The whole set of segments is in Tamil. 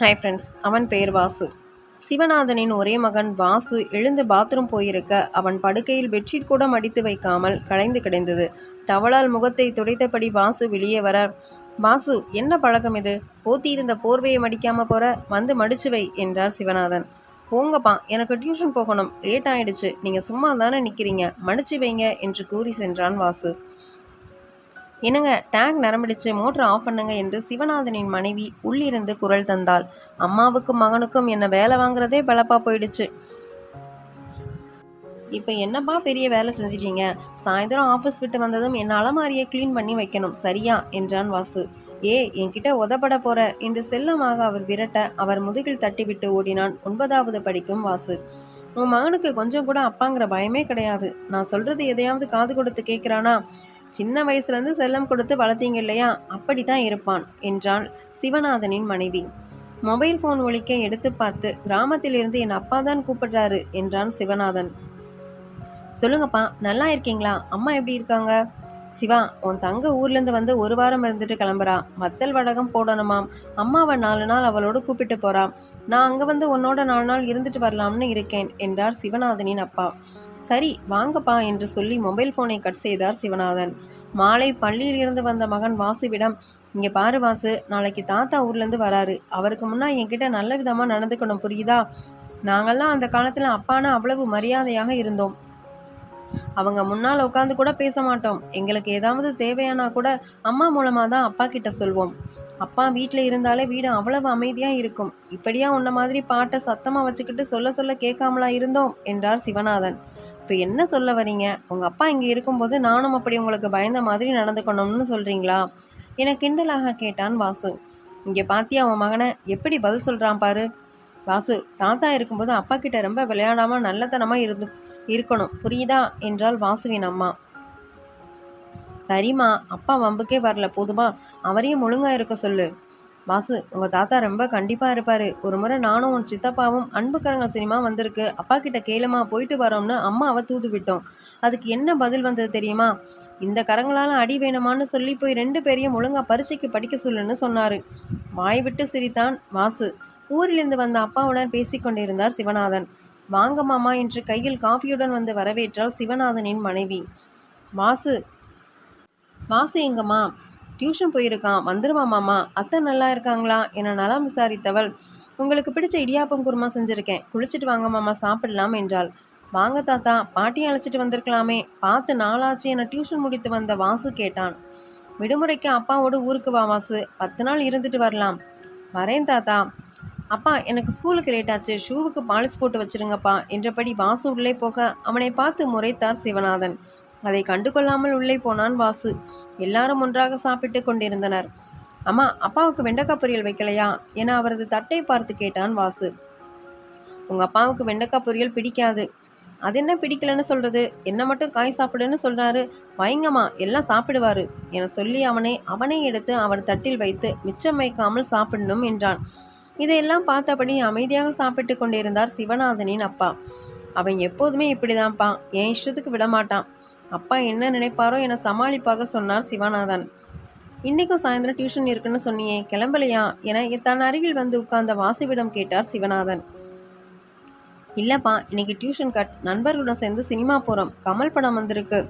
ஹாய் ஃப்ரெண்ட்ஸ் அவன் பெயர் வாசு. சிவநாதனின் ஒரே மகன் வாசு எழுந்து பாத்ரூம் போயிருக்க அவன் படுக்கையில் பெட்ஷீட் கூட மடித்து வைக்காமல் கலைந்து கிடந்தது. டவலால் முகத்தை துடைத்தபடி வாசு வெளியே வர வாசு என்ன பழக்கம் இது? போத்தியிருந்த போர்வையை மடிக்காம போற? வந்து மடிச்சு வை என்றார் சிவநாதன். போங்கப்பா எனக்கு டியூஷன் போகணும். லேட் ஆயிடுச்சு. நீங்கள் சும்மா தானே நிற்கிறீங்க மடிச்சு வைங்க என்று கூறி சென்றான் வாசு. என்னங்க டேங்க் நரம்பிடிச்சு மோட்டர் ஆஃப் பண்ணுங்க என்று சிவநாதனின் மனைவி உள்ளிருந்து குரல் தந்தாள். அம்மாவுக்கும் மகனுக்கும் என்ன வேலை வாங்குறதே பலப்பா போயிடுச்சு. இப்போ என்னப்பா பெரிய வேலை செஞ்சிட்டீங்க? சாயந்தரம் ஆஃபீஸ் விட்டு வந்ததும் என் அலமாரியை க்ளீன் பண்ணி வைக்கணும் சரியா? என்றான் வாசு. ஏ என்கிட்ட உதப்பட போற? என்று செல்லமாக அவர் விரட்ட அவர் முதுகில் தட்டிவிட்டு ஓடினான் ஒன்பதாவது படிக்கும் வாசு. உன் மகனுக்கு கொஞ்சம் கூட அப்பாங்கிற பயமே கிடையாது. நான் சொல்றது எதையாவது காது கொடுத்து கேட்குறானா சின்ன வயசுலேருந்து செல்லம் கொடுத்து வளர்த்தீங்க இல்லையா? அப்படி தான் இருப்பான் என்றாள் சிவநாதனின் மனைவி. மொபைல் ஃபோன் ஒழிக்க எடுத்து பார்த்து கிராமத்திலிருந்து என் அப்பா தான் கூப்பிடுறாரு என்றான் சிவநாதன். சொல்லுங்கப்பா நல்லா இருக்கீங்களா? அம்மா எப்படி இருக்காங்க? சிவா உன் தங்க ஊர்லேருந்து வந்து ஒரு வாரம் இருந்துட்டு கிளம்புறா. மத்தல் வடகம் போடணுமாம். அம்மாவை நாலு நாள் அவளோடு கூப்பிட்டு போறா. நான் அங்கே வந்து உன்னோட நாலு நாள் இருந்துட்டு வரலாம்னு இருக்கேன் என்றார் சிவநாதனின் அப்பா. சரி வாங்கப்பா என்று சொல்லி மொபைல் ஃபோனை கட் செய்தார் சிவநாதன். மாலை பள்ளியிலிருந்து வந்த மகன் வாசுவிடம் இங்கே பாரு வாசு நாளைக்கு தாத்தா ஊர்லேருந்து வராரு. அவருக்கு முன்னா என்கிட்ட நல்ல விதமாக நடந்துக்கணும் புரியுதா? நாங்கள்லாம் அந்த காலத்தில் அப்பானா அவ்வளவு மரியாதையாக இருந்தோம். அவங்க முன்னால் உட்காந்து கூட பேச மாட்டோம். எங்களுக்கு ஏதாவது தேவையானா கூட அம்மா மூலமாக தான் அப்பா கிட்ட சொல்வோம். அப்பா வீட்டில் இருந்தாலே வீடு அவ்வளவு அமைதியாக இருக்கும். இப்படியா உன்ன மாதிரி பாட்டை சத்தமாக வச்சுக்கிட்டு சொல்ல சொல்ல கேட்காமலா இருந்தோம் என்றார் சிவநாதன். இப்போ என்ன சொல்ல வரீங்க உங்கள் அப்பா இங்கே இருக்கும்போது நானும் அப்படி உங்களுக்கு பயந்த மாதிரி நடந்துக்கணும்னு சொல்கிறீங்களா என கிண்டலாக கேட்டான் வாசு. இங்கே பாத்தியா அவன் மகனை? எப்படி பதில் சொல்கிறான் பாரு? வாசு தாத்தா இருக்கும்போது அப்பா கிட்ட ரொம்ப விளையாடாமல் நல்லத்தனமாக இருந்து இருக்கணும். புரியுதா? என்றால் வாசுவின் அம்மா. சரிம்மா அப்பா வம்புக்கே வரல. போதுமா? அவரையும் ஒழுங்காக இருக்க சொல்லு. வாசு உங்கள் தாத்தா ரொம்ப கண்டிப்பாக இருப்பார். ஒரு முறை நானும் உன் சித்தப்பாவும் அன்புக்கரங்க சினிமா வந்திருக்கு. அப்பா கிட்ட கேளுமா போயிட்டு வரோம்னு அம்மாவை தூது விட்டோம். அதுக்கு என்ன பதில் வந்தது தெரியுமா? இந்த கரங்களால் அடி வேணுமான்னு சொல்லி போய் ரெண்டு பேரையும் ஒழுங்காக பரீட்சைக்கு படிக்க சொல்லுன்னு சொன்னாரு. வாய் விட்டு சிரித்தான் வாசு ஊரிலிருந்து வந்த அப்பாவுடன் பேசிக்கொண்டிருந்தார் சிவநாதன். வாங்க மாமா என்று கையில் காஃபியுடன் வந்து வரவேற்றாள் சிவநாதனின் மனைவி. வாசு வாசு எங்கம்மா? டியூஷன் போயிருக்கான். வந்துருமா மாமா. அத்தை நல்லா இருக்காங்களா? என நலம் விசாரித்தவள் உங்களுக்கு பிடிச்ச இடியாப்பம் குருமா செஞ்சுருக்கேன். குளிச்சுட்டு வாங்க மாமா சாப்பிடலாம் என்றாள். வாங்க தாத்தா பாட்டியை அழைச்சிட்டு வந்திருக்கலாமே. பார்த்து நாளாச்சு என டியூஷன் முடித்து வந்த வாசு கேட்டான். விடுமுறைக்கு அப்பாவோடு ஊருக்கு வா வாசு. பத்து நாள் இருந்துட்டு வரலாம். வரேன் தாத்தா. அப்பா எனக்கு ஸ்கூலுக்கு லேட் ஆச்சு. ஷூவுக்கு பாலிஸ் போட்டு வச்சிருங்கப்பா என்றபடி வாசு உள்ளே போக அவனை பார்த்து முறைத்தார் சிவநாதன். அதை கண்டுகொள்ளாமல் உள்ளே போனான் வாசு. எல்லாரும் ஒன்றாக சாப்பிட்டு கொண்டிருந்தனர். அம்மா அப்பாவுக்கு வெண்டைக்காய் பொரியல் வைக்கலையா? என அவரது தட்டை பார்த்து கேட்டான் வாசு. உங்கள் அப்பாவுக்கு வெண்டைக்காய் பொரியல் பிடிக்காது. அது என்ன பிடிக்கலன்னு சொல்கிறது என்ன மட்டும் காய் சாப்பிடுன்னு சொல்கிறாரு வைங்கம்மா எல்லாம் சாப்பிடுவாரு என சொல்லி அவனை அவனை எடுத்து அவர் தட்டில் வைத்து மிச்சம் வைக்காமல் சாப்பிடணும் என்றான். இதையெல்லாம் பார்த்தபடி அமைதியாக சாப்பிட்டு கொண்டிருந்தார் சிவநாதனின் அப்பா. அவன் எப்போதுமே இப்படிதான்ப்பா. என் இஷ்டத்துக்கு விடமாட்டான். அப்பா என்ன நினைப்பாரோ என சமாளிப்பாக சொன்னார் சிவநாதன். இன்னைக்கும் சாயந்தரம் டியூஷன் இருக்குன்னு சொன்னியே கிளம்பலையா? என தன் அருகில் வந்து உட்கார்ந்த வாசுவிடம் கேட்டார் சிவநாதன். இல்லைப்பா இன்னைக்கு டியூஷன் கட். நண்பர்களுடன் சேர்ந்து சினிமா போகிறோம் கமல் படம் வந்திருக்கு.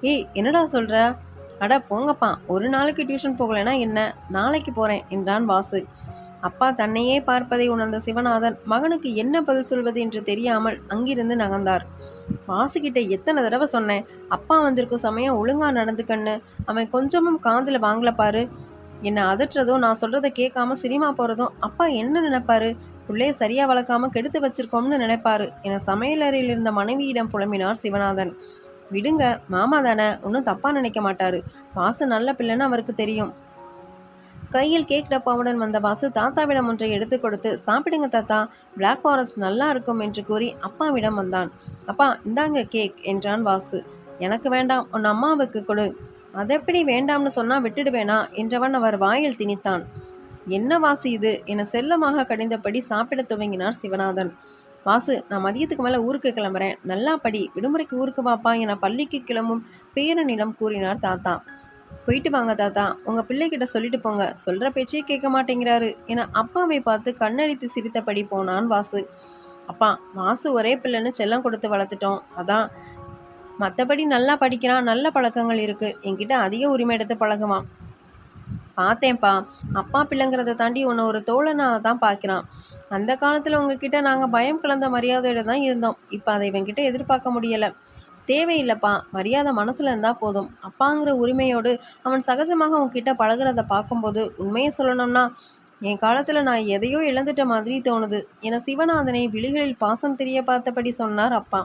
ஏய் என்னடா சொல்கிற அட போங்கப்பா. ஒரு நாளைக்கு டியூஷன் போகலைன்னா என்ன? நாளைக்கு போகிறேன் என்றான் வாசு. அப்பா தன்னையே பார்ப்பதை உணர்ந்த சிவநாதன் மகனுக்கு என்ன பதில் சொல்வது என்று தெரியாமல் அங்கிருந்து நகர்ந்தார். வாசுகிட்ட எத்தனை தடவை சொன்னேன் அப்பா வந்திருக்கும் சமயம் ஒழுங்கா நடந்துக்கன்னு அவன் கொஞ்சமும் காதில் வாங்கல பாரு. என்னை அதட்டுறதும் நான் சொல்கிறத கேட்காம சினிமா போகிறதும் அப்பா என்ன நினைப்பாரு? பிள்ளைய சரியாக வளர்க்காம கெடுத்து வச்சிருக்கோம்னு நினைப்பாரு என சமையலறையில் இருந்த மனைவியிடம் புலம்பினார் சிவநாதன். விடுங்க மாமா தானே ஒன்றும் தப்பாக நினைக்க மாட்டாரு. வாசு நல்ல பிள்ளைன்னு அவருக்கு தெரியும். கையில் கேக் டப்பாவுடன் வந்த வாசு தாத்தாவிடம் ஒன்றை எடுத்து கொடுத்து சாப்பிடுங்க தாத்தா பிளாக் ஃபாரஸ்ட் நல்லா இருக்கும் என்று கூறி அப்பாவிடம் வந்தான். அப்பா இந்தாங்க கேக் என்றான் வாசு. எனக்கு வேண்டாம் உன் அம்மாவுக்கு கொடு. அதெப்படி வேண்டாம்னு சொன்னால் விட்டுடுவேனா? என்றவன் அவர் வாயில் திணித்தான். என்ன வாசு இது? என செல்லமாக கடிந்தபடி சாப்பிட துவங்கினார் சிவநாதன். வாசு நான் மதியத்துக்கு மேலே ஊருக்கு கிளம்புறேன். நல்லா படி. விடுமுறைக்கு ஊருக்கு வாப்பா என பள்ளிக்கு கிளம்பும் பேரனிடம் கூறினார் தாத்தா. போயிட்டு வாங்க தாத்தா. உங்கள் பிள்ளைகிட்ட சொல்லிட்டு போங்க. சொல்கிற பேச்சே கேட்க மாட்டேங்கிறாரு. என அப்பாவை பார்த்து கண்ணடித்து சிரித்தபடி போனான் வாசு. அப்பா வாசு ஒரே பிள்ளைன்னு செல்லம் கொடுத்து வளர்த்துட்டோம். அதான். மற்றபடி நல்லா படிக்கிறான். நல்ல பழக்கங்கள் இருக்குது என்கிட்ட அதிக உரிமை எடுத்து பழகுவான். பார்த்தேன்ப்பா. அப்பா பிள்ளைங்கிறத தாண்டி உன்னை ஒரு தோழனாக தான் பார்க்குறான். அந்த காலத்தில் உங்ககிட்ட நாங்கள் பயம் கலந்த மரியாதையோட தான் இருந்தோம். இப்போ அதை இவன்கிட்ட எதிர்பார்க்க முடியலை. தேவையில்லைப்பா மரியாதை மனசில் இருந்தால் போதும். அப்பாங்கிற உரிமையோடு அவன் சகஜமாக உன்கிட்ட பழகிறத பார்க்கும்போது உண்மையை சொல்லணும்னா என் காலத்தில் நான் எதையோ இழந்துட்ட மாதிரி தோணுது. என சிவநாதனை விழிகளில் பாசம் தெரிய பார்த்தபடி சொன்னார் அப்பா.